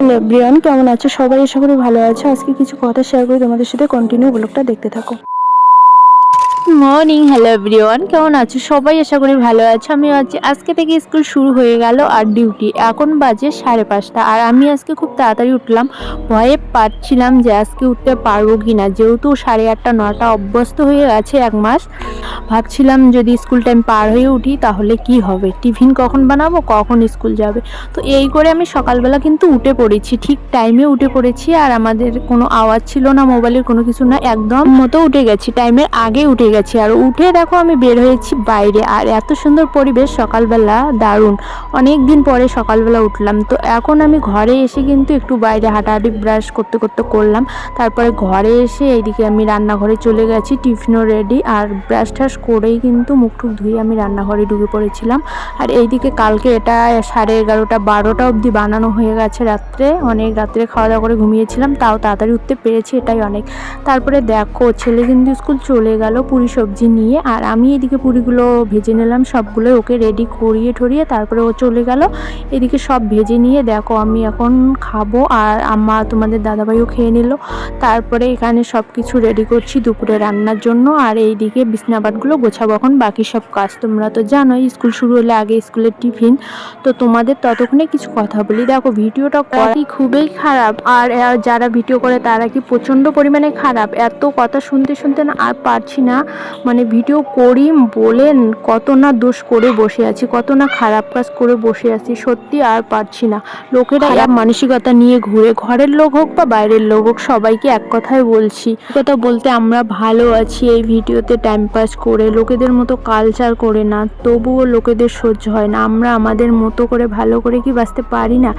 Everyone, কেমন আছো? সবাই এসে ভালো আছো। আজকে কিছু কথা শেয়ার করে। তোমাদের সাথে কন্টিনিউ ব্লগটা দেখতে থাকো। Morning, hello everyone. কেমন আছো? সবাই আশা করি ভালো আছো। আমি আছি। আজকে থেকে স্কুল শুরু হয়ে গেল আর ডিউটি। এখন বাজে সাড়ে পাঁচটা। আর আমি আজকে খুব তাড়াতাড়ি উঠলাম। ভয়ে পাচ্ছিলাম যে আজকে উঠতে পারব কি না যেহেতু সাড়ে আটটা, নটা অভ্যস্ত হয়ে গেছে এক মাস। ভাবছিলাম যদি স্কুল টাইম পার হয়ে উঠি তাহলে কি হবে? টিফিন কখন বানাবো? কখন স্কুল যাবে? তো এই করে আমি সকালবেলা কিন্তু উঠে পড়েছি। ঠিক টাইমে উঠে পড়েছি। আর আমাদের কোনো আওয়াজ ছিল না, মোবাইলের কোনো কিছু না। একদম মতো উঠে গেছি। টাইমের আগে উঠে গেছি। আর উঠে দেখো আমি বের হয়েছি বাইরে। আর এত সুন্দর পরিবেশ, সকালবেলা দারুণ। অনেক দিন পরে সকালবেলা উঠলাম। তো এখন আমি ঘরে এসে কিন্তু একটু বাইরে হাঁটাহাঁটি ব্রাশ করতে করতে করলাম। তারপরে ঘরে এসে এইদিকে আমি রান্নাঘরে চলে গেছি, টিফিনও রেডি আর ব্রাশ টাশ করেই কিন্তু মুখ টুক ধুয়ে আমি রান্নাঘরে ঢুকে পড়েছিলাম। আর এইদিকে কালকে এটা সাড়ে এগারোটা বারোটা অবধি বানানো হয়ে গেছে রাত্রে। অনেক রাত্রে খাওয়া দাওয়া করে ঘুমিয়েছিলাম, তাও তাড়াতাড়ি উঠতে পেরেছি এটাই অনেক। তারপরে দেখো, ছেলে কিন্তু স্কুল চলে গেল, পুরি সবজি নিয়ে, আর আমি এদিকে পুরিগুলো ভেজে নিলাম সবগুলো ওকে রেডি করিয়ে ঠরিয়ে তারপরে ও চলে গেল। এদিকে সব ভেজে নিয়ে দেখো আমি এখন খাব, আর আম্মা তোমাদের দাদাভাইও খেয়ে নিল। তারপরে এখানে সব কিছু রেডি করছি দুপুরে রান্নার জন্য, আর এইদিকে বিছনাবাটগুলো গোছাবো এখন, বাকি সব কাজ তোমরা তো জানোই, স্কুল শুরু হলে আগে স্কুলের টিফিন। তো তোমাদের ততক্ষণে কিছু কথা বলি। দেখো ভিডিওটা করাই খুবই খারাপ আর যারা ভিডিও করে তারা কি প্রচণ্ড পরিমাণে খারাপ? এত কথা শুনতে শুনতে না, আর পারছি না মানে ভিডিও করি বলেন কত না দোষ করে বসে আছি কত না খারাপ কাজ করে বসে আছি সত্যি আর পারছি না। লোকেরা খারাপ মানসিকতা নিয়ে ঘুরে ঘরের লোক হোক বা বাইরের লোক হোক সবাইকে এক কথাই বলছি। কথা বলতে আমরা ভালো আছি এই ভিডিওতে টাইম পাস করে লোকেদের মতো কালচার করে না তবুও লোকেদের সহ্য হয় না আমরা আমাদের মতো করে ভালো করে কি বাঁচতে পারি না?